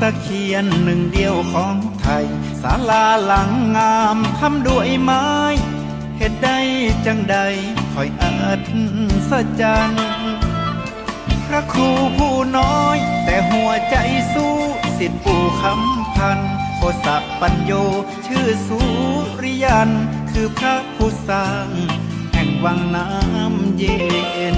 ตะเคียนหนึ่งเดียวของไทยศาลาหลังงามทำด้วยไม้เหตุใดจังใดคอยอัศจรรย์พระครูผู้น้อย แต่หัวใจสู้สิทธิปู่คำพันโคสักปัญโย ชื่อสุริยัน คือพระผู้สร้าง แห่งวังน้ำเย็น